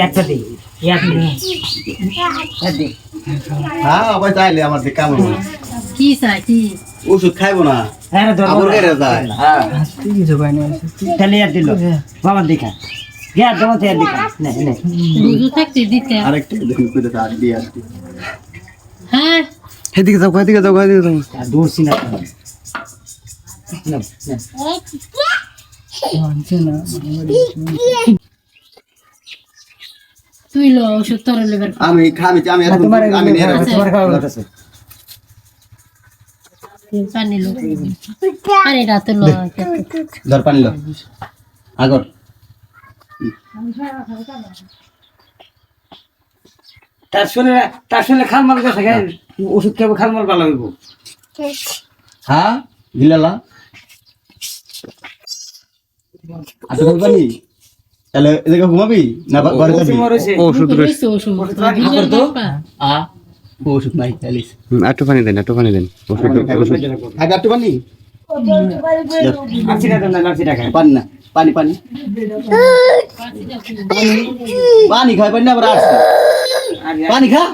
একটা দে হ্যাঁ আবার চাইলে আমার দিকে কাম কি চাই কি? ওষুধ খাইবো না। হ্যাঁ ধর গাড়ি যায়। হ্যাঁ। তাহলে আর দিল বাবার দেখা। গিয়া জমা থেকে দেখা। নে নে। রুজু থাকতে দিতে। আরেকটা দেখুন কইতে আর দিয়ে আসছি হ্যাঁ। এদিকে যাও এদিকে যাও এদিকে যাও। দূর সিনা নে নে। তুই লো ওষুধ তোর লেবার আমি খামি আমি তোমার আমি। তোমার খাওয়া লাগতেছে পানি লো। পানি রাতে লো ধর পানি লো। আগর। তার শুনে তার শুনে খালমাল গেছে খাই। ওষুধ খাব খালমাল ভালো হইব। হ্যাঁ দিলালা তো পানি? তাহলে এদিকে ঘুমাবি? না ঘরে যাবি? ওষুধ রয়েছে। ওষুধ ওষুধ তো আ ওষুধ নাই চালিস একটু পানি দেন একটু পানি দেন। ওষুধ ওষুধ। আগে একটু পানি। টাকা পানি না পানি পানি। পানি খাই পানি না আবার আসছে। পানি খা।